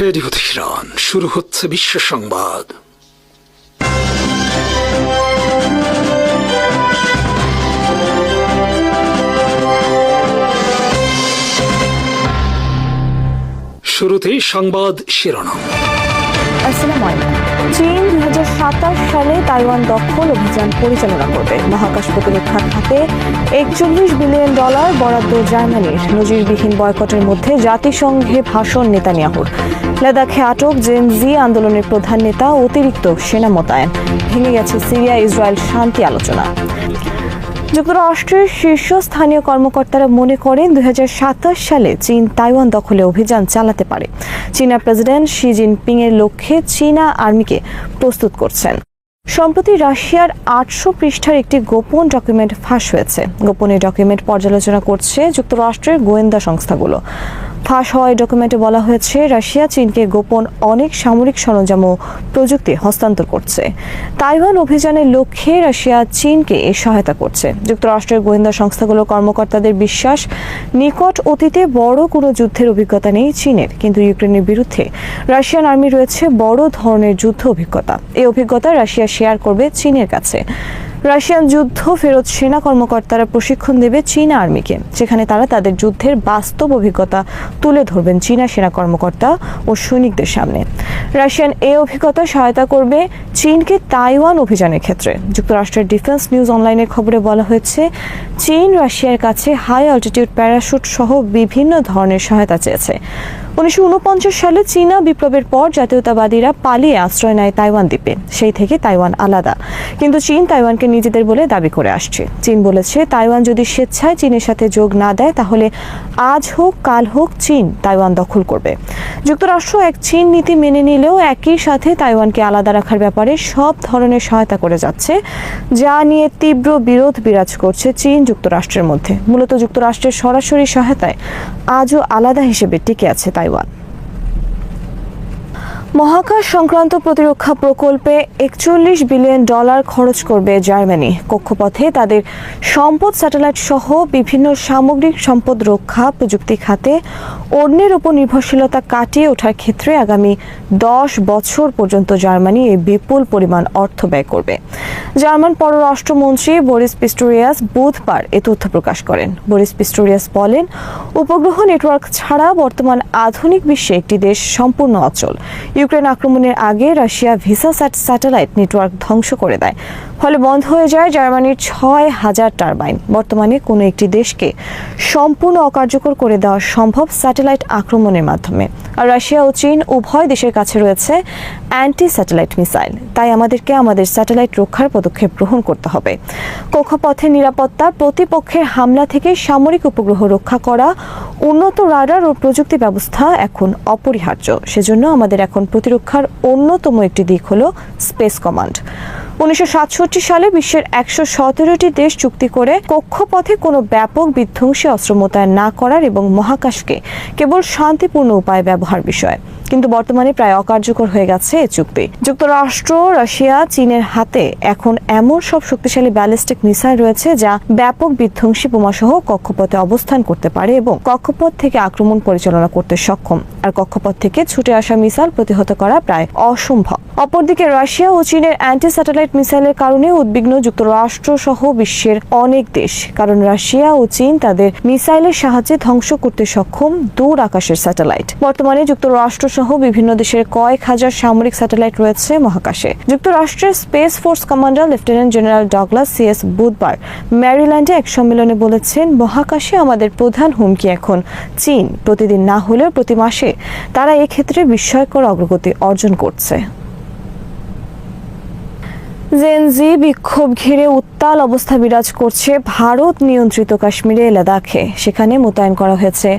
Radio Tehran শুরু হচ্ছে বিশ্ব সংবাদ। শুরুতেই সংবাদ শিরোনাম। চীন দুই হাজার সাতাশ সালে তাইওয়ান দখল অভিযান পরিচালনা করবে। মহাকাশ প্রতিরক্ষার খাতে একচল্লিশ বিলিয়ন ডলার বরাদ্দ জার্মানির। নজিরবিহীন বয়কটের মধ্যে জাতিসংঘে ভাষণ নেতানিয়াহুর। লাদাখে আটক জেন জি আন্দোলনের প্রধান নেতা অতিরিক্ত সেনা মোতায়েন। ভেঙে গেছে সিরিয়া, ইসরায়েল শান্তি আলোচনা। যুক্তরাষ্ট্রের শীর্ষস্থানীয় কর্মকর্তারা মনে করেন দুই সালে চীন তাইওয়ান দখলে অভিযান চালাতে পারে। চীনা প্রেসিডেন্ট শি জিনপিং এর লক্ষ্যে চীনা আর্মিকে প্রস্তুত করছেন। সম্প্রতি রাশিয়ার আটশো পৃষ্ঠার একটি গোপন ডকুমেন্ট ফাঁস হয়েছে। গোপন ডকুমেন্ট পর্যালোচনা করছে যুক্তরাষ্ট্রের গোয়েন্দা সংস্থাগুলো। ফাঁস হওয়া ডকুমেন্টে বলা হয়েছে, রাশিয়া, চীনকে গোপন অনেক সামরিক সরঞ্জাম ও প্রযুক্তি হস্তান্তর করছে। তাইওয়ান অভিযানের লক্ষ্যে রাশিয়া, চীনকে এই সহায়তা করছে। যুক্তরাষ্ট্রের গোয়েন্দা সংস্থাগুলোর কর্মকর্তাদের বিশ্বাস, নিকট অতীতে বড় কোনো যুদ্ধের অভিজ্ঞতা নেই চীনের। কিন্তু ইউক্রেনের বিরুদ্ধে রাশিয়ান আর্মি রয়েছে বড় ধরনের যুদ্ধ অভিজ্ঞতা। এই অভিজ্ঞতা রাশিয়া শেয়ার করবে চীনের কাছে। রাশিয়ান যুদ্ধ ফেরত সেনা কর্মকর্তারা প্রশিক্ষণ দেবে চীনা আর্মিকে সেখানে তারা তাদের যুদ্ধের বাস্তব অভিজ্ঞতা তুলে ধরবেন চীনা সেনা কর্মকর্তা ও সৈনিকদের সামনে। রাশিয়ান এ অভিজ্ঞতা সহায়তা করবে চীনকে তাইওয়ান অভিযানের ক্ষেত্রে। যুক্তরাষ্ট্রের ডিফেন্স নিউজ অনলাইনের খবরে বলা হয়েছে, চীন রাশিয়ার কাছে হাই অল্টিটিউড প্যারাশুট সহ বিভিন্ন ধরনের সহায়তা চেয়েছে। উনিশশো সালে চীনা বিপ্লবের পর জাতীয়তাবাদীরা পালিয়ে আশ্রয় নেয় তাইওয়ান দ্বীপে। সেই থেকে তাইওয়ান আলাদা। কিন্তু চীন তাইওয়ানকে নিজেদের বলে দাবি করে আসছে। চীন বলেছে, তাইওয়ান যদি স্বেচ্ছায় চীনের সাথে যোগ না দেয়, তাহলে আজ হোক, কাল হোক চীন তাইওয়ান দখল করবে। যুক্তরাষ্ট্র এক চীন নীতি মেনে নিলেও একই সাথে তাইওয়ানকে আলাদা রাখার ব্যাপারে সব ধরনের সহায়তা করে যাচ্ছে, যা নিয়ে তীব্র বিরোধ বিরাজ করছে চীন যুক্তরাষ্ট্রের মধ্যে। মূলত যুক্তরাষ্ট্রের সরাসরি সহায়তায় আজও আলাদা হিসেবে টিকে আছে তাইওয়ান মহাকাশ সংক্রান্ত প্রতিরক্ষা প্রকল্পে একচল্লিশ বিলিয়ন ডলার খরচ করবে জার্মানি। কক্ষপথে তাদের সম্পদ স্যাটেলাইট সহ বিভিন্ন সামগ্রিক সম্পদ রক্ষা প্রযুক্তি খাতে অন্যের উপর নির্ভরশীলতা কাটিয়ে ওঠার ক্ষেত্রে আগামী দশ বছর পর্যন্ত জার্মানি এই বিপুল পরিমাণ অর্থ ব্যয় করবে। জার্মান পররাষ্ট্রমন্ত্রী বরিস পিস্টোরিয়াস বুধবার এ তথ্য প্রকাশ করেন। বরিস পিস্টোরিয়াস বলেন, উপগ্রহ নেটওয়ার্ক ছাড়া বর্তমান আধুনিক বিশ্বে একটি দেশ সম্পূর্ণ অচল। ইউক্রেন আক্রমণের আগে Russia Viasat satellite network ধ্বংস করে দেয়। ফলে বন্ধ হয়ে যায় জার্মানির ছয় হাজার টারবাইন। বর্তমানে কোনো একটি দেশকে সম্পূর্ণ অকার্যকর করে দেওয়া সম্ভব স্যাটেলাইট আক্রমণের মাধ্যমে। আর রাশিয়া ও চীন উভয় দেশের কাছে রয়েছে অ্যান্টি স্যাটেলাইট মিসাইল। তাই আমাদেরকে আমাদের স্যাটেলাইট রক্ষার পদক্ষেপ গ্রহণ করতে হবে। কক্ষপথের নিরাপত্তা, প্রতিপক্ষের হামলা থেকে সামরিক উপগ্রহ রক্ষা করা, উন্নত রাডার ও প্রযুক্তি ব্যবস্থা এখন অপরিহার্য। সেজন্য আমাদের এখন প্রতিরক্ষার অন্যতম একটি দিক হল স্পেস কমান্ড উনিশশো সাতষট্টি সালে বিশ্বের একশো সতেরোটি দেশ চুক্তি করে কক্ষপথে কোনো ব্যাপক বিধ্বংসী অস্ত্র মোতায়েন না করার এবং মহাকাশকে কেবল শান্তিপূর্ণ উপায় ব্যবহার বিষয়। কিন্তু বর্তমানে প্রায় অকার্যকর হয়ে গেছে এই চুক্তি। যুক্তরাষ্ট্র, রাশিয়া, চীনের হাতে এখন এমন সব শক্তিশালী ব্যালিস্টিক মিসাইল রয়েছে যা ব্যাপক বিধ্বংসী বোমাসহ কক্ষপথে অবস্থান করতে পারে এবং কক্ষপথ থেকে আক্রমণ পরিচালনা করতে সক্ষম। আর কক্ষপথ থেকে ছুটে আসা মিসাইল প্রতিহত করা প্রায় অসম্ভব। অপরদিকে রাশিয়া ও চীনের অ্যান্টি স্যাটেলাইট মিসাইলের কারণে উদ্বিগ্ন যুক্তরাষ্ট্র সহ বিশ্বের অনেক দেশ, কারণ রাশিয়া ও চীন তাদের মিসাইলের সাহায্যে ধ্বংস করতে সক্ষম দূর আকাশের স্যাটেলাইট। বর্তমানে যুক্তরাষ্ট্র সহ বিভিন্ন দেশের কয়েক হাজার সামরিক স্যাটেলাইট রয়েছে মহাকাশে। যুক্তরাষ্ট্রের Space Force commander lieutenant general Douglas CS বুধবার ম্যারিল্যান্ডে এক সম্মেলনে বলেছেন, মহাকাশে আমাদের প্রধান হুমকি এখন চীন। প্রতিদিন না হলেও প্রতি মাসে তারা এক্ষেত্রে বিস্ময়কর অগ্রগতি অর্জন করছে। জেনজি বিক্ষোভ ঘিরে উত্তাল অবস্থা বিরাজ করছে ভারত নিয়ন্ত্রিত কাশ্মীরে লাদাখে। সেখানে মোতায়েন করা হয়েছে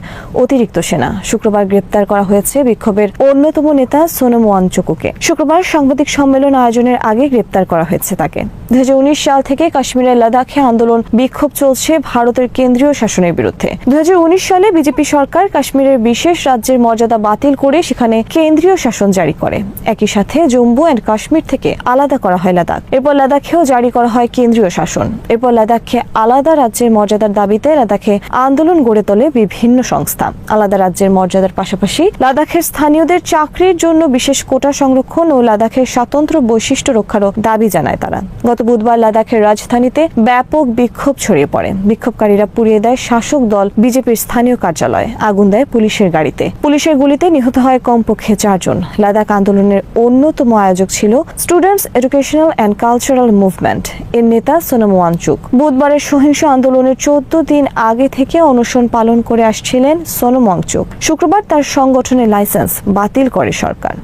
অতিরিক্ত সেনা। শুক্রবার গ্রেপ্তার করা হয়েছে বিক্ষোভের অন্যতম নেতা সোনম ওয়াংচুকুকে শুক্রবার সাংবাদিক সম্মেলন আয়োজনের আগে গ্রেপ্তার করা হয়েছে তাকে। দুই হাজার উনিশ সাল থেকে কাশ্মীরের লাদাখে আন্দোলন বিক্ষোভ চলছে ভারতের কেন্দ্রীয় শাসনের বিরুদ্ধে। দুই হাজার উনিশ সালে বিজেপি সরকার কাশ্মীরের বিশেষ রাজ্যের মর্যাদা বাতিল করে সেখানে কেন্দ্রীয় শাসন জারি করে। একই সাথে জম্মু অ্যান্ড কাশ্মীর থেকে আলাদা করা হয় লাদাখ। এরপর লাদাখেও জারি করা হয় কেন্দ্রীয় শাসন। এরপর লাদাখে আলাদা রাজ্যের মর্যাদার দাবিতে লাদাখে আন্দোলন গড়ে তোলে বিভিন্ন সংস্থা। আলাদা রাজ্যের মর্যাদার পাশাপাশি লাদাখের স্থানীয়দের চাকরির জন্য বিশেষ কোটা সংরক্ষণ ও লাদাখের স্বতন্ত্র বৈশিষ্ট্য রক্ষারও দাবি জানায় তারা। গত বুধবার লাদাখের রাজধানীতে ব্যাপক বিক্ষোভ ছড়িয়ে পড়ে। বিক্ষোভকারীরা পুড়িয়ে দেয় শাসক দল বিজেপির স্থানীয় কার্যালয়, আগুন দেয় পুলিশের গাড়িতে। পুলিশের গুলিতে নিহত হয় কমপক্ষে চারজন। লাদাখ আন্দোলনের অন্যতম আয়োজক ছিল students educational and cultural movement এর নেতা সোনম ওয়াংচুক বুধবারের সহিংস আন্দোলনের চোদ্দ দিন আগে থেকে অনশন পালন করে আসছিলেন সোনম ওয়াংচুক। শুক্রবার তার সংগঠনের লাইসেন্স বাতিল করে সরকার।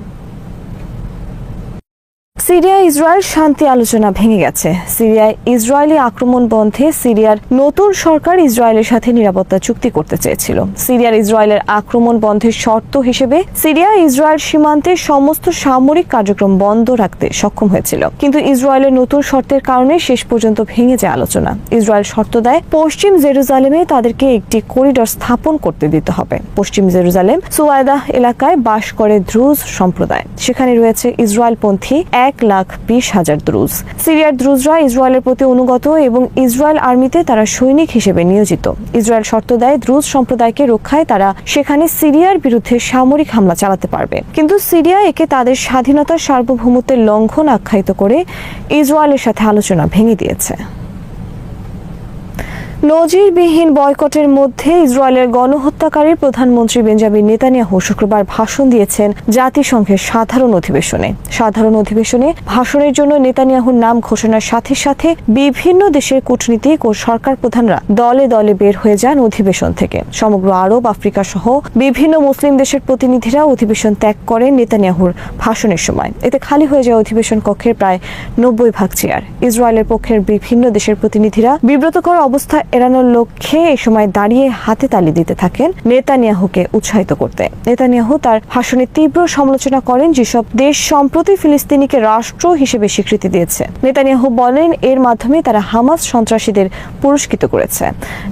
সিরিয়া ইসরায়েল শান্তি আলোচনা ভেঙে গেছে। সিরিয়ায় ইসরায়েলি আক্রমণ বন্ধে সিরিয়ার নতুন সরকার ইসরায়েলের সাথে নিরাপত্তা চুক্তি করতে চেয়েছিল। সিরিয়ার ইসরায়েলের আক্রমণ বন্ধের শর্ত হিসেবে সিরিয়া ইসরায়েল সীমান্তে সমস্ত সামরিক কার্যক্রম বন্ধ রাখতে সক্ষম হয়েছিল। কিন্তু ইসরায়েলের নতুন শর্তের কারণে শেষ পর্যন্ত ভেঙে যায় আলোচনা। ইসরায়েল শর্ত দেয়, পশ্চিম জেরুজালেমে তাদেরকে একটি করিডর স্থাপন করতে দিতে হবে। পশ্চিম জেরুজালেম সুয়ায়দা এলাকায় বাস করে দ্রুজ সম্প্রদায়। সেখানে রয়েছে ইসরায়েলপন্থী এক লাখ বিশ হাজার দ্রুজ। সিরিয়ার দ্রুজরা ইসরায়েলের প্রতি অনুগত এবং ইসরায়েল আর্মিতে তারা সৈনিক হিসেবে নিয়োজিত। ইসরায়েল শর্ত দেয় দ্রুজ সম্প্রদায়কে রক্ষায় তারা সেখানে সিরিয়ার বিরুদ্ধে সামরিক হামলা চালাতে পারবে। কিন্তু সিরিয়া একে তাদের স্বাধীনতার সার্বভৌমত্বের লঙ্ঘন আখ্যায়িত করে ইসরায়েলের সাথে আলোচনা ভেঙে দিয়েছে। নজিরবিহীন বয়কটের মধ্যে ইসরায়েলের গণহত্যাকারী প্রধানমন্ত্রী বেঞ্জামিন নেতানিয়াহু শুক্রবার ভাষণ দিয়েছেন জাতিসংঘের সাধারণ অধিবেশনে। সাধারণ অধিবেশনে ভাষণের জন্য নেতানিয়াহুর নাম ঘোষণার সাথে সাথে বিভিন্ন দেশের কূটনীতিক ও সরকার প্রধানরা দলে দলে বের হয়ে যান অধিবেশন থেকে। সমগ্র আরব, আফ্রিকা সহ বিভিন্ন মুসলিম দেশের প্রতিনিধিরা অধিবেশন ত্যাগ করেন নেতানিয়াহুর ভাষণের সময়। এতে খালি হয়ে যায় অধিবেশন কক্ষের প্রায় নব্বই ভাগ চেয়ার। ইসরায়েলের পক্ষের বিভিন্ন দেশের প্রতিনিধিরা বিব্রতকর অবস্থা এড়ানোর লক্ষ্যে এই সময় দাঁড়িয়ে হাতে তালি দিতে থাকেন নেতানিয়াহুকে উৎসাহিত করতে। নেতানিয়াহু তার ভাষণে তীব্র সমালোচনা করেন, যেসব দেশ সম্প্রতি ফিলিস্তিনিকে রাষ্ট্র হিসেবে স্বীকৃতি দিয়েছে। নেতানিয়াহু বলেন, এর মাধ্যমে তারা হামাস সন্ত্রাসীদের পুরস্কৃত করেছে।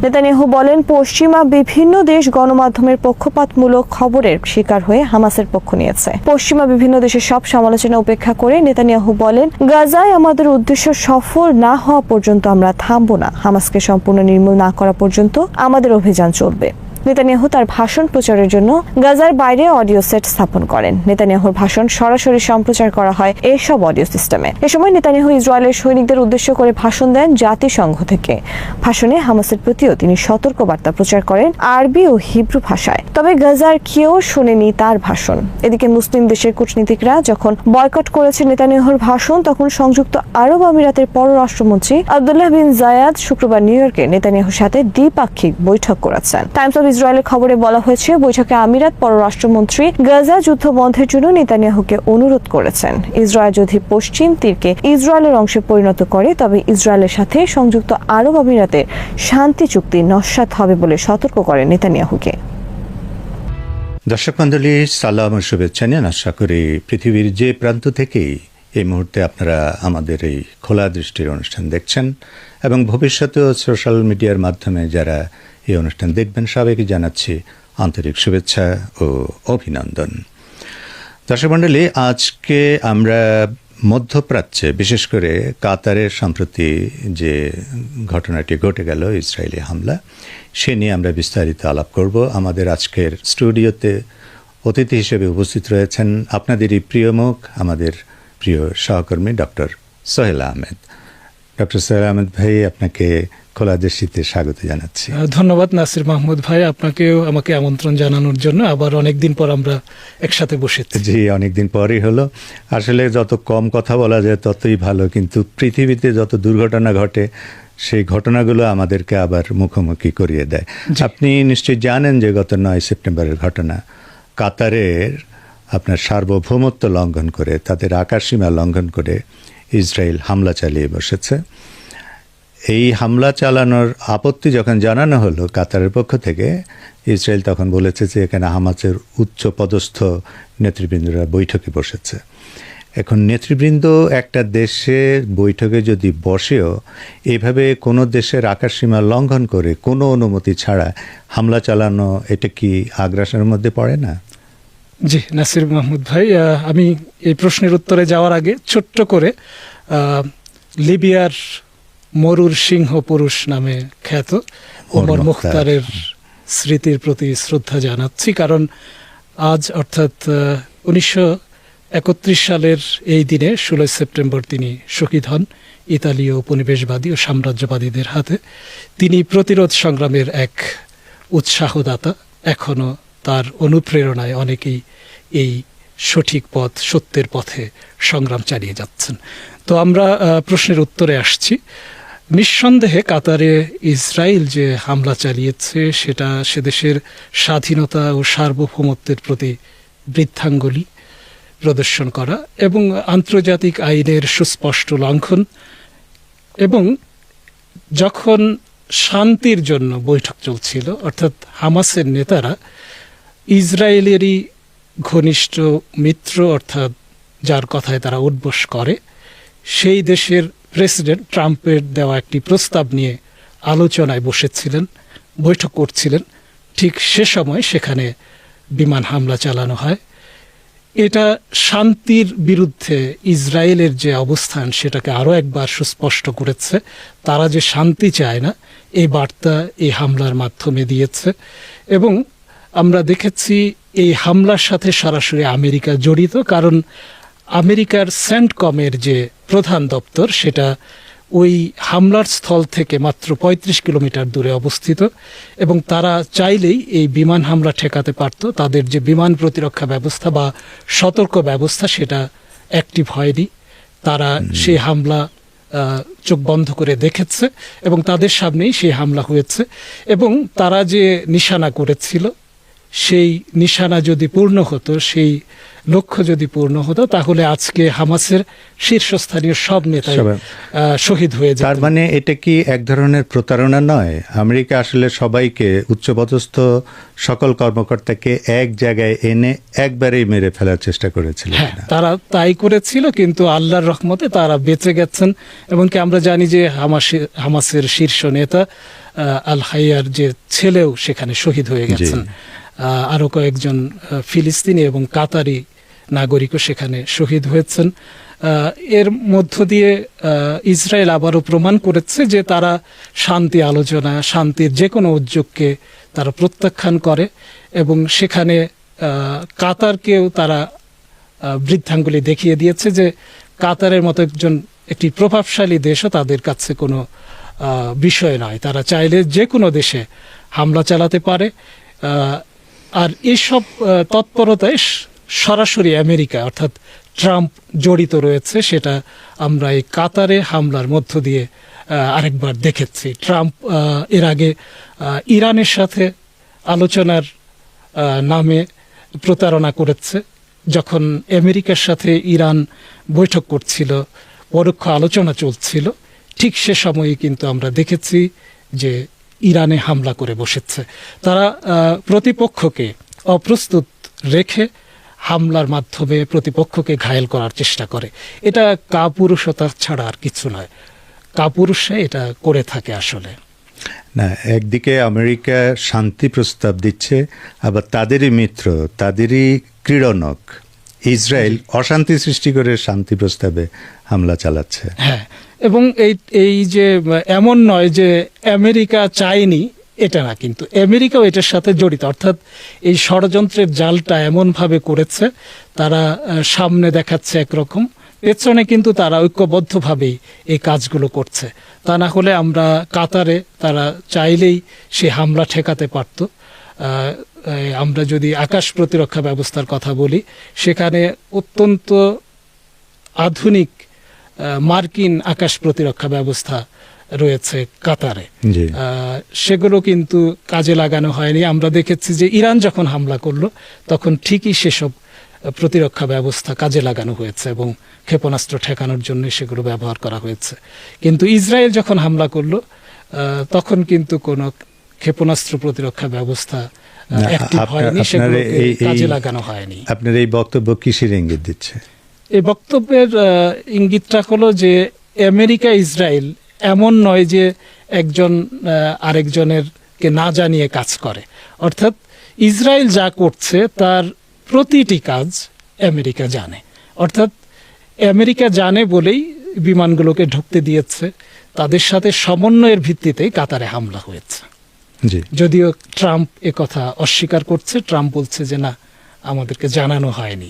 নেতানিয়াহু বলেন, পশ্চিমা বিভিন্ন দেশ গণমাধ্যমের পক্ষপাতমূলক খবরের শিকার হয়ে হামাসের পক্ষ নিয়েছে। পশ্চিমা বিভিন্ন দেশের সব সমালোচনা উপেক্ষা করে নেতানিয়াহু বলেন, গাজায় আমাদের উদ্দেশ্য সফল না হওয়া পর্যন্ত আমরা থামবো না। হামাসকে সম্পূর্ণ নির্মূল না করা পর্যন্ত আমাদের অভিযান চলবে। নেতানিয়াহু তার ভাষণ প্রচারের জন্য গাজার বাইরে অডিও সেট স্থাপন করেন। নেতানিয়াহুর ভাষণ সরাসরি সম্প্রচার করা হয় এসব অডিও সিস্টেমে। এ সময় নেতানিয়াহু ইসরায়েলের সৈনিকদের উদ্দেশ্য করে ভাষণ দেন জাতিসংঘ থেকে। ভাষণে হামাসের প্রতিও তিনি সতর্ক বার্তা প্রচার করেন আরবি ও হিব্রু ভাষায়। তবে গাজার কেউ শোনেনি তার ভাষণ। এদিকে মুসলিম দেশের কূটনীতিকরা যখন বয়কট করেছে নেতানিয়াহুর ভাষণ, তখন সংযুক্ত আরব আমিরাতের পররাষ্ট্রমন্ত্রী আবদুল্লাহ বিন জায়াদ শুক্রবার নিউ ইয়র্কে নেতানিয়াহুর সাথে দ্বিপাক্ষিক বৈঠক করেছেন। টাইমস অফ ইসরায়েলের খবরে বলা হয়েছে, বৈঠকে আমিরাত পররাষ্ট্রমন্ত্রী গাজা যুদ্ধ বন্ধের জন্য নেতানিয়াহুকে অনুরোধ করেছেন। ইসরায়েল যদি পশ্চিম তীরকে ইসরায়েলের অংশে পরিণত করে, তবে ইসরায়েলের সাথে সংযুক্ত আরব আমিরাতের শান্তি চুক্তি নস্যাৎ হবে বলে সতর্ক করেন নেতানিয়াহুকে। দর্শক মন্ডলী সালাম ও শুভেচ্ছা নিন আশা করি পৃথিবীর যে প্রান্ত থেকেই এই মুহূর্তে আপনারা আমাদের এই খোলা দৃষ্টির অনুষ্ঠান দেখছেন এবং ভবিষ্যতেও সোশ্যাল মিডিয়ার মাধ্যমে যারা এই অনুষ্ঠান দেখবেন সবাইকে জানাচ্ছি আন্তরিক শুভেচ্ছা ও অভিনন্দন। দর্শক মণ্ডলী, আজকে আমরা মধ্যপ্রাচ্যে, বিশেষ করে কাতারের সম্প্রতি যে ঘটনাটি ঘটে গেল, ইসরায়েলি হামলা, সে নিয়ে আমরা বিস্তারিত আলাপ করব। আমাদের আজকের স্টুডিওতে অতিথি হিসেবে উপস্থিত রয়েছেন আপনাদেরই প্রিয় মুখ, আমাদের প্রিয় সহকর্মী ডক্টর সোহেল আহমেদ। ডক্টর সোহেল আহমেদ ভাই, আপনাকে খোলা দৃষ্টিতে স্বাগত জানাচ্ছি। ধন্যবাদ নাসির মাহমুদ ভাই আপনাকেও আমাকে আমন্ত্রণ জানানোর জন্য। আবার অনেকদিন পর আমরা একসাথে বসেছি। জি অনেকদিন পরই হলো। আসলে যত কম কথা বলা যায় ততই ভালো। কিন্তু পৃথিবীতে যত দুর্ঘটনা ঘটে সেই ঘটনাগুলো আমাদেরকে আবার মুখোমুখি করিয়ে দেয়। আপনি নিশ্চয়ই জানেন যে গত নয় সেপ্টেম্বরের ঘটনা কাতারের আপনার সার্বভৌমত্ব লঙ্ঘন করে তাদের আকাশসীমা লঙ্ঘন করে ইসরায়েল হামলা চালিয়ে বসেছে। এই হামলা চালানোর আপত্তি যখন জানানো হলো কাতারের পক্ষ থেকে, ইসরায়েল তখন বলেছে যে এখানে হামাসের উচ্চ পদস্থ নেতৃবৃন্দরা বৈঠকে বসেছে। এখন নেতৃবৃন্দ একটা দেশের বৈঠকে যদি বসেও এইভাবে কোনো দেশের আকাশসীমা লঙ্ঘন করে কোনো অনুমতি ছাড়া হামলা চালানো, এটা কি আগ্রাসনের মধ্যে পড়ে না? জি, নাসির মাহমুদ ভাই আমি এই প্রশ্নের উত্তরে যাওয়ার আগে ছোট্ট করে লিবিয়ার মরুর সিংহ পুরুষ নামে খ্যাত। ওমর মুখতারের স্মৃতির প্রতি শ্রদ্ধা জানাচ্ছি কারণ আজ অর্থাৎ উনিশশো একত্রিশ সালের এই দিনে ষোলোই সেপ্টেম্বর তিনি শহীদ হন ইতালীয় উপনিবেশবাদী ও সাম্রাজ্যবাদীদের হাতে। তিনি প্রতিরোধ সংগ্রামের এক উৎসাহদাতা এখনও তার অনুপ্রেরণায় অনেকেই এই সঠিক পথ সত্যের পথে সংগ্রাম চালিয়ে যাচ্ছেন। তো আমরা প্রশ্নের উত্তরে আসছি। নিঃসন্দেহে কাতারে ইসরায়েল যে হামলা চালিয়েছে, সেটা সে দেশের স্বাধীনতা ও সার্বভৌমত্বের প্রতি বৃদ্ধাঙ্গুলি প্রদর্শন করা এবং আন্তর্জাতিক আইনের সুস্পষ্ট লঙ্ঘন এবং যখন শান্তির জন্য বৈঠক চলছিল, অর্থাৎ হামাসের নেতারা ইসরায়েলেরই ঘনিষ্ঠ মিত্র, অর্থাৎ যার কথায় তারা উদ্বোস করে, সেই দেশের প্রেসিডেন্ট ট্রাম্পের দেওয়া একটি প্রস্তাব নিয়ে আলোচনায় বসেছিলেন, বৈঠক করছিলেন। ঠিক সে সময় সেখানে বিমান হামলা চালানো হয়। এটা শান্তির বিরুদ্ধে ইসরায়েলের যে অবস্থান, সেটাকে আরও একবার সুস্পষ্ট করেছে। তারা যে শান্তি চায় না এই বার্তা এই হামলার মাধ্যমে দিয়েছে। এবং আমরা দেখেছি এই হামলার সাথে সরাসরি আমেরিকা জড়িত, কারণ আমেরিকার সেন্টকমের যে প্রধান দপ্তর সেটা ওই হামলার স্থল থেকে মাত্র ৩৫ কিলোমিটার দূরে অবস্থিত এবং তারা চাইলেই এই বিমান হামলা ঠেকাতে পারত। তাদের যে বিমান প্রতিরক্ষা ব্যবস্থা বা সতর্ক ব্যবস্থা সেটা অ্যাক্টিভ হয়নি। তারা সেই হামলা চোখ বন্ধ করে দেখেছে এবং তাদের সামনেই সেই হামলা হয়েছে। এবং তারা যে নিশানা করেছিল সেই নিশানা যদি পূর্ণ হতো সেই লক্ষ্য যদি পূর্ণ হতো তাহলে আজকে হামাসের শীর্ষস্থানীয় সব নেতা শহীদ হয়ে যেত। তার মানে এটা কি এক ধরনের প্রতারণা নয়? আমেরিকা আসলে সবাইকে উচ্চপদস্থ সকল কর্মকর্তাকে এক জায়গায় এনে একবারেই মেরে ফেলার চেষ্টা করেছিল হ্যাঁ তারা তাই করেছিল কিন্তু আল্লাহর রহমতে তারা বেঁচে গেছেন। এবং কি আমরা জানি যে হামাসের হামাসের শীর্ষ নেতা আল হাইয়ার যে ছেলেও সেখানে শহীদ হয়ে গেছেন। আহ, আরও কয়েকজন ফিলিস্তিনি এবং কাতারি নাগরিকও সেখানে শহীদ হয়েছেন। এর মধ্য দিয়ে ইসরায়েল আবারও প্রমাণ করেছে যে তারা শান্তি আলোচনা শান্তির যে কোনো উদ্যোগকে তারা প্রত্যাখ্যান করে এবং সেখানে কাতারকেও তারা বৃদ্ধাঙ্গুলি দেখিয়ে দিয়েছে যে কাতারের মতো একজন একটি প্রভাবশালী দেশও তাদের কাছে কোনো বিষয় নয়। তারা চাইলে যে কোনো দেশে হামলা চালাতে পারে। আর এসব তৎপরতায় সরাসরি আমেরিকা, অর্থাৎ ট্রাম্প জড়িত রয়েছে, সেটা আমরা এই কাতারে হামলার মধ্য দিয়ে আরেকবার দেখেছি। ট্রাম্প এর আগে ইরানের সাথে আলোচনার নামে প্রতারণা করেছে, যখন আমেরিকার সাথে ইরান বৈঠক করছিল, পরোক্ষ আলোচনা চলছিল, ঠিক সে সময়ে কিন্তু আমরা দেখেছি যে ইরানে হামলা করে বসেছে। তারা প্রতিপক্ষকে অপ্রস্তুত রেখে হামলার মাধ্যমে প্রতিপক্ষকে ঘায়েল করার চেষ্টা করে। এটা কাপুরুষতা ছাড়া আর কিছু নয়। কাপুরুষে এটা করে থাকে আসলে। না একদিকে আমেরিকা শান্তি প্রস্তাব দিচ্ছে আবার তাদেরই মিত্র তাদেরই ক্রীড়নক। ইসরায়েল অশান্তি সৃষ্টি করে শান্তি প্রস্তাবে হামলা চালাচ্ছে। হ্যাঁ এবং এই এই যে এমন নয় যে আমেরিকা চায়নি এটা না, কিন্তু আমেরিকাও এটার সাথে জড়িত। অর্থাৎ এই ষড়যন্ত্রের জালটা এমনভাবে করেছে, তারা সামনে দেখাচ্ছে একরকম। পেছনে কিন্তু তারা ঐক্যবদ্ধভাবেই এই কাজগুলো করছে। তা না হলে আমরা কাতারে তারা চাইলেই সে হামলা ঠেকাতে পারত। আমরা যদি আকাশ প্রতিরক্ষা ব্যবস্থার কথা বলি, সেখানে অত্যন্ত আধুনিক মার্কিন আকাশ প্রতিরক্ষা ব্যবস্থা রয়েছে কাতারে। সেগুলো কিন্তু কাজে লাগানো হয়নি। আমরা দেখেছি যে ইরান যখন হামলা করল তখন ঠিকই সেসব প্রতিরক্ষা ব্যবস্থা কাজে লাগানো হয়েছে এবং ক্ষেপণাস্ত্র ঠেকানোর জন্য সেগুলো ব্যবহার করা হয়েছে। কিন্তু ইসরায়েল যখন হামলা করল আহ, তখন কিন্তু কোনো ক্ষেপণাস্ত্র প্রতিরক্ষা ব্যবস্থা কাজে লাগানো হয়নি। আপনার এই বক্তব্য কিসের ইঙ্গিত দিচ্ছে? এই বক্তব্যের ইঙ্গিতটা হলো যে আমেরিকা ইসরায়েল এমন নয় যে একজন আরেকজনের কে না জানিয়ে কাজ করে। অর্থাৎ ইসরায়েল যা করছে তার প্রতিটি কাজ আমেরিকা জানে। অর্থাৎ আমেরিকা জানে বলেই বিমানগুলোকে ঢুকতে দিয়েছে। তাদের সাথে সমন্বয়ের ভিত্তিতেই কাতারে হামলা হয়েছে। যদিও ট্রাম্প এ কথা অস্বীকার করছে ট্রাম্প বলছে যে না আমাদেরকে জানানো হয়নি।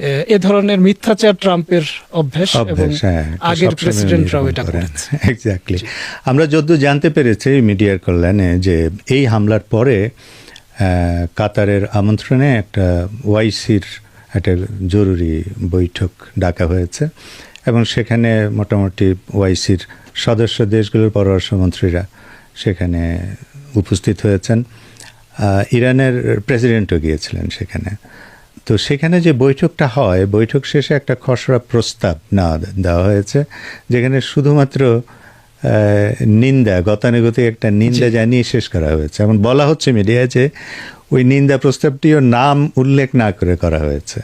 এ, ধরনের মিথ্যাচার ট্রাম্পের অভ্যাস এবং হ্যাঁ, আগের প্রেসিডেন্টরাও এটা। করেছে এক্স্যাক্টলি আমরা যদ্দূর জানতে পেরেছি মিডিয়ার কল্যাণে যে এই হামলার পরে কাতারের আমন্ত্রণে একটা ওয়াইসির একটা জরুরি বৈঠক ডাকা হয়েছে এবং সেখানে মোটামুটি ওয়াইসির সদস্য দেশগুলোর পররাষ্ট্রমন্ত্রীরা সেখানে উপস্থিত হয়েছেন। ইরানের প্রেসিডেন্টও গিয়েছিলেন সেখানে। তো সেখানে যে বৈঠকটা হয় বৈঠক শেষে একটা খসড়া প্রস্তাব না দেওয়া হয়েছে যেখানে শুধুমাত্র নিন্দা গতানুগতিক একটা নিন্দা জানিয়ে শেষ করা হয়েছে। এমন বলা হচ্ছে মিডিয়ায় যে ওই নিন্দা প্রস্তাবটিও নাম উল্লেখ না করে করা হয়েছে।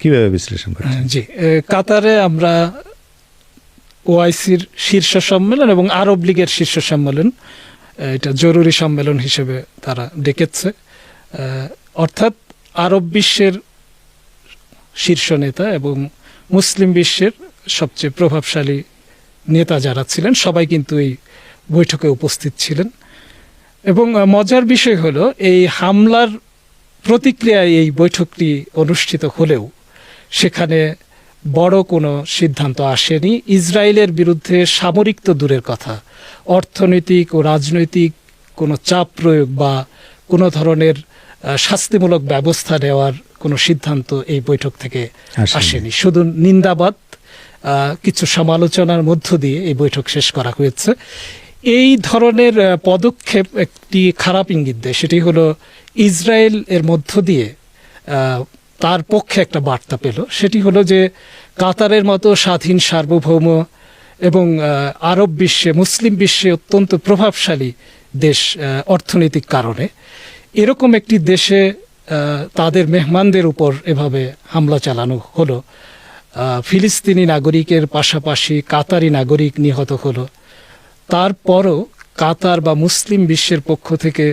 কীভাবে বিশ্লেষণ করছেন? জি। কাতারে আমরা ওআইসির শীর্ষ সম্মেলন এবং আরব লীগের শীর্ষ সম্মেলন এটা জরুরি সম্মেলন হিসেবে তারা ডেকেছে। অর্থাৎ আরব বিশ্বের শীর্ষ নেতা এবং মুসলিম বিশ্বের সবচেয়ে প্রভাবশালী নেতা যারা ছিলেন, সবাই কিন্তু এই বৈঠকে উপস্থিত ছিলেন। এবং মজার বিষয় হলো, এই হামলার প্রতিক্রিয়ায় এই বৈঠকটি অনুষ্ঠিত হলেও সেখানে বড় কোনো সিদ্ধান্ত আসেনি। ইসরায়েলের বিরুদ্ধে সামরিক তো দূরের কথা। অর্থনৈতিক ও রাজনৈতিক কোনো চাপ প্রয়োগ বা কোনো ধরনের শাস্তিমূলক ব্যবস্থা নেওয়ার কোনো সিদ্ধান্ত এই বৈঠক থেকে আসেনি। শুধু নিন্দাবাদ কিছু সমালোচনার মধ্য দিয়ে এই বৈঠক শেষ করা হয়েছে। এই ধরনের পদক্ষেপ একটি খারাপ ইঙ্গিত দেয়। সেটি হলো ইসরায়েল এর মধ্য দিয়ে তার পক্ষে একটা বার্তা পেল। সেটি হলো যে কাতারের মতো স্বাধীন সার্বভৌম এবং আরব বিশ্বে মুসলিম বিশ্বে অত্যন্ত প্রভাবশালী দেশ অর্থনৈতিক কারণে। এরকম একটি দেশে তাদের মেহমানদের উপর এভাবে হামলা চালানো হলো। ফিলিস্তিনি নাগরিকের পাশাপাশি কাতারি নাগরিক নিহত হলো। তারপরও কাতার বা মুসলিম বিশ্বের পক্ষ থেকে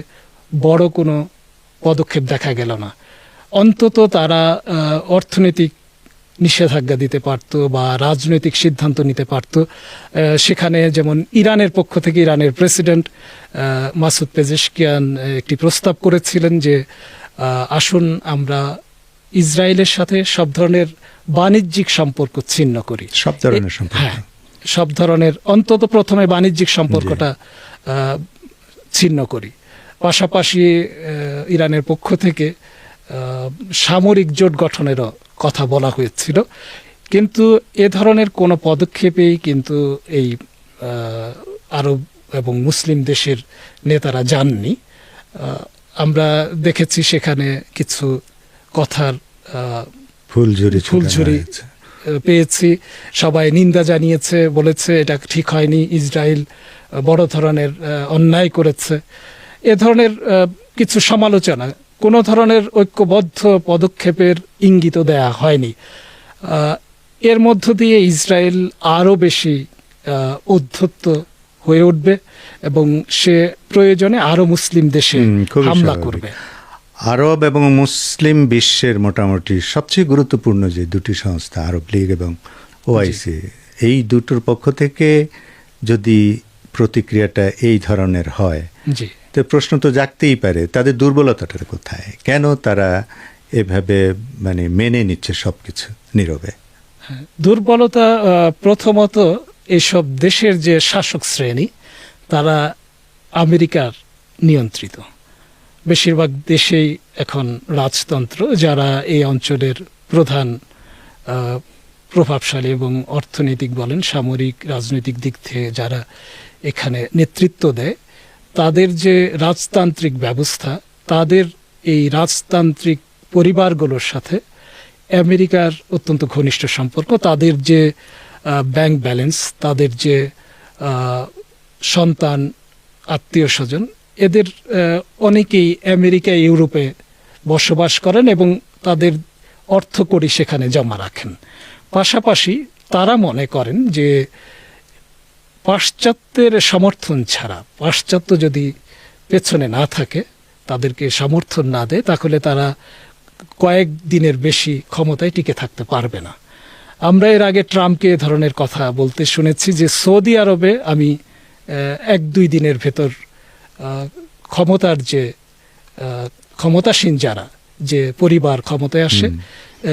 বড় কোনো পদক্ষেপ দেখা গেল না। অন্তত তারা অর্থনৈতিক নিষেধাজ্ঞা দিতে পারত বা রাজনৈতিক সিদ্ধান্ত নিতে পারত। সেখানে যেমন ইরানের পক্ষ থেকে ইরানের প্রেসিডেন্ট মাসুদ পেজেশকিয়ান একটি প্রস্তাব করেছিলেন যে আসুন আমরা ইসরায়েলের সাথে সব ধরনের বাণিজ্যিক সম্পর্ক ছিন্ন করি। সব ধরনের সম্পর্ক। হ্যাঁ সব ধরনের অন্তত প্রথমে বাণিজ্যিক সম্পর্কটা ছিন্ন করি। পাশাপাশি ইরানের পক্ষ থেকে সামরিক জোট গঠনেরও কথা বলা হয়েছিল। কিন্তু এ ধরনের কোনো পদক্ষেপেই কিন্তু এই আরব এবং মুসলিম দেশের নেতারা যাননি। আমরা দেখেছি সেখানে কিছু কথার ফুলঝুরি ফুলঝুরি পেয়েছি। সবাই নিন্দা জানিয়েছে বলেছে এটা ঠিক হয়নি ইসরায়েল বড় ধরনের অন্যায় করেছে। এ ধরনের কিছু সমালোচনা কোনো ধরনের ঐক্যবদ্ধ পদক্ষেপের ইঙ্গিত দেয়া হয়নি। এর মধ্য দিয়ে ইসরায়েল আরও বেশি উদ্ধত্ত হয়ে উঠবে। এবং সে প্রয়োজনে আরও মুসলিম দেশে হামলা করবে। আরব এবং মুসলিম বিশ্বের মোটামুটি সবচেয়ে গুরুত্বপূর্ণ যে দুটি সংস্থা আরব লীগ এবং ওআইসি এই দুটোর পক্ষ থেকে যদি প্রতিক্রিয়াটা এই ধরনের হয় তো প্রশ্ন তো জাগতেই পারে তাদের দুর্বলতাটা কোথায়? কেন তারা এভাবে মানে মেনে নিচ্ছে সবকিছু নীরবে? দুর্বলতা প্রথমত এসব দেশের যে শাসক শ্রেণি তারা আমেরিকার নিয়ন্ত্রিত। বেশিরভাগ দেশেই এখন রাজতন্ত্র, যারা এই অঞ্চলের প্রধান প্রভাবশালী এবং অর্থনৈতিক বলেন, সামরিক, রাজনৈতিক দিক থেকে যারা এখানে নেতৃত্ব দেয়, তাদের যে রাজতান্ত্রিক ব্যবস্থা, তাদের এই রাজতান্ত্রিক পরিবারগুলোর সাথে আমেরিকার অত্যন্ত ঘনিষ্ঠ সম্পর্ক, তাদের যে ব্যাংক ব্যালেন্স, তাদের যে সন্তান, আত্মীয় স্বজন, এদের অনেকেই আমেরিকা, ইউরোপে বসবাস করেন এবং তাদের অর্থকড়ি সেখানে জমা রাখেন। পাশাপাশি তারা মনে করেন যে পাশ্চাত্যের সমর্থন ছাড়া, পাশ্চাত্য যদি পেছনে না থাকে, তাদেরকে সমর্থন না দেয়, তাহলে তারা কয়েক দিনের বেশি ক্ষমতায় টিকে থাকতে পারবে না। আমরা এর আগে ট্রাম্পকে এ ধরনের কথা বলতে শুনেছি যে সৌদি আরবে আমি এক দুই দিনের ভেতর ক্ষমতার যে ক্ষমতাসীন যারা যে পরিবার ক্ষমতায় আসে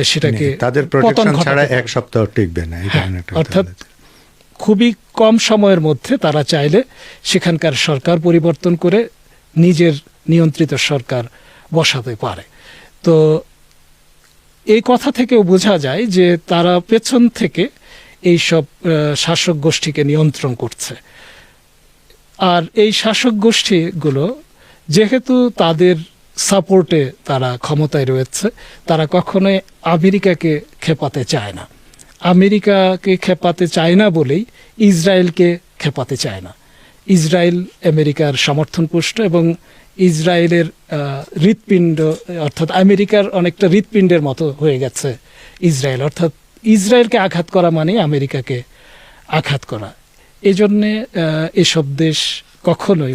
সেটাকে তাদের পতন ছাড়া এক সপ্তাহ টিকবে না হ্যাঁ, অর্থাৎ খুবই কম সময়ের মধ্যে তারা চাইলে সেখানকার সরকার পরিবর্তন করে নিজের নিয়ন্ত্রিত সরকার বসাতে পারে। তো এই কথা থেকেও বোঝা যায় যে তারা পেছন থেকে এই সব শাসক গোষ্ঠীকে নিয়ন্ত্রণ করছে। আর এই শাসক গোষ্ঠীগুলো যেহেতু তাদের সাপোর্টে তারা ক্ষমতায় রয়েছে, তারা কখনোই আমেরিকাকে খেপাতে চায় না। আমেরিকাকে খেপাতে চায় না বলেই ইসরায়েলকে খেপাতে চায় না। ইসরায়েল আমেরিকার সমর্থনপুষ্ট এবং ইসরায়েলের হৃৎপিণ্ড, অর্থাৎ আমেরিকার অনেকটা হৃৎপিণ্ডের মতো হয়ে গেছে ইসরায়েল। অর্থাৎ ইসরায়েলকে আঘাত করা মানে আমেরিকাকে আঘাত করা। এই জন্যে এসব দেশ কখনোই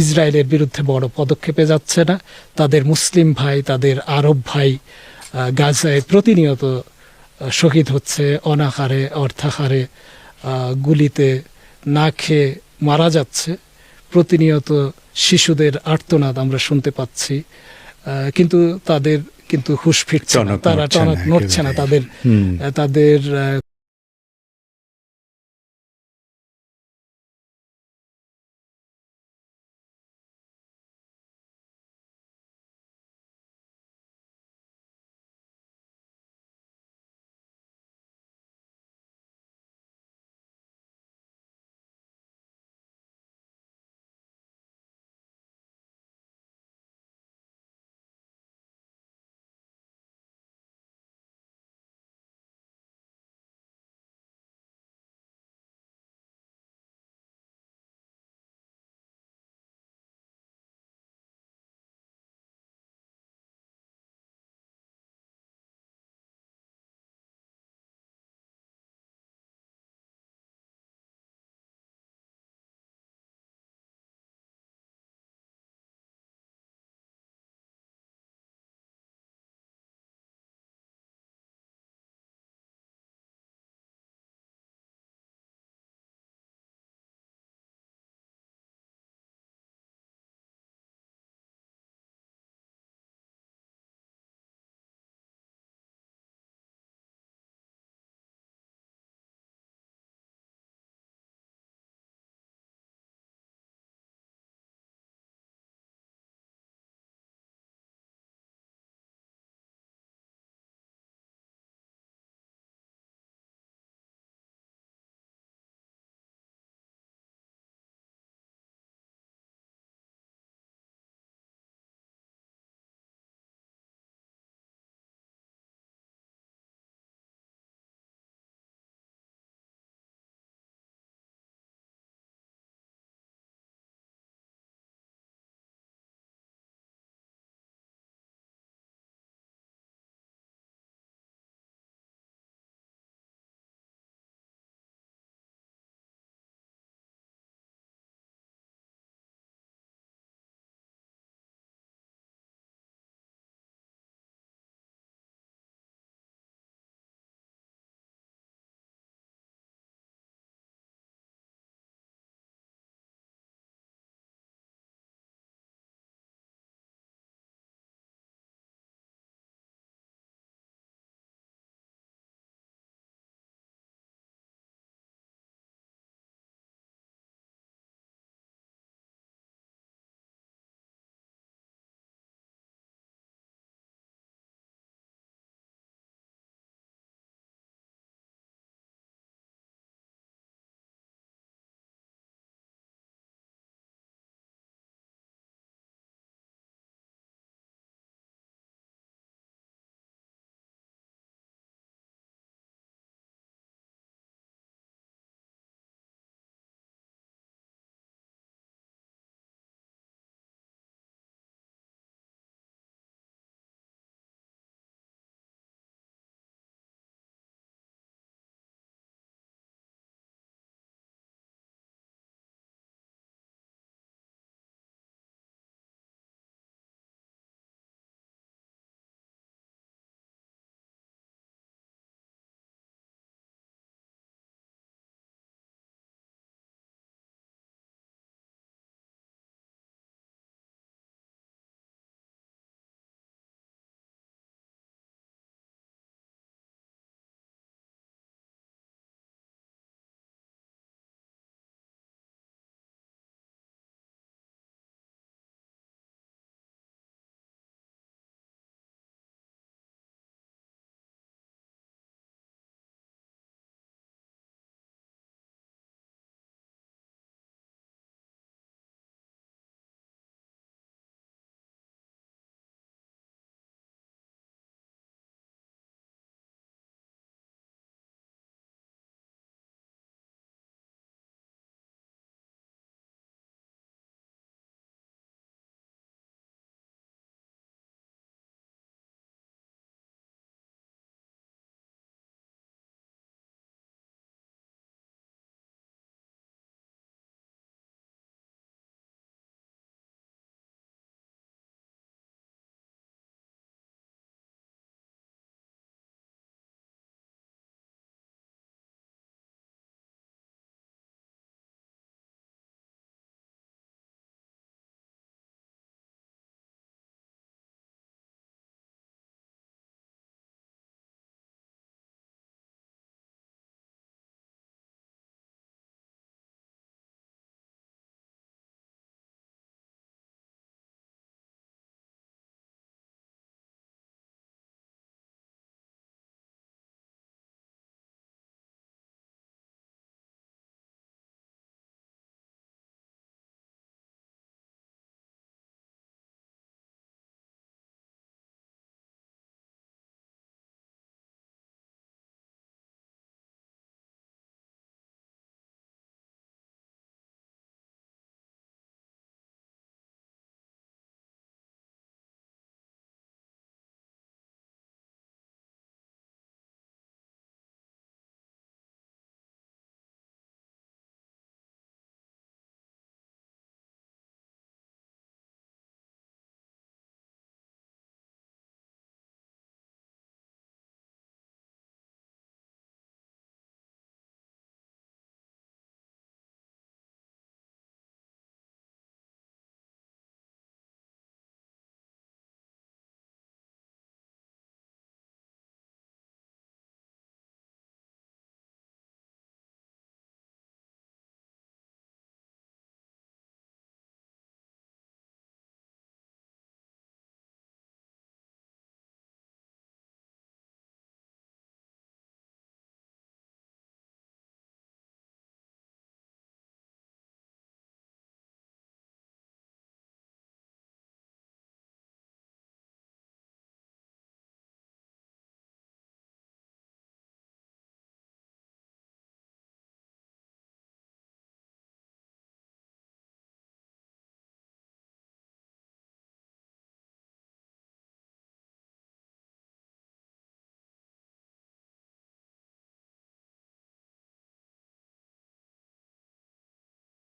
ইসরায়েলের বিরুদ্ধে বড় পদক্ষেপে যাচ্ছে না। তাদের মুসলিম ভাই তাদের আরব ভাই গাজায় প্রতিনিয়ত শহীদ হচ্ছে অনাহারে অর্থাহারে গুলিতে না খেয়ে মারা যাচ্ছে। প্রতিনিয়ত শিশুদের আর্তনাদ আমরা শুনতে পাচ্ছি কিন্তু তাদের কিন্তু হুশ ফিরছে না। তারা টনক না নড়ছে না। তাদের তাদের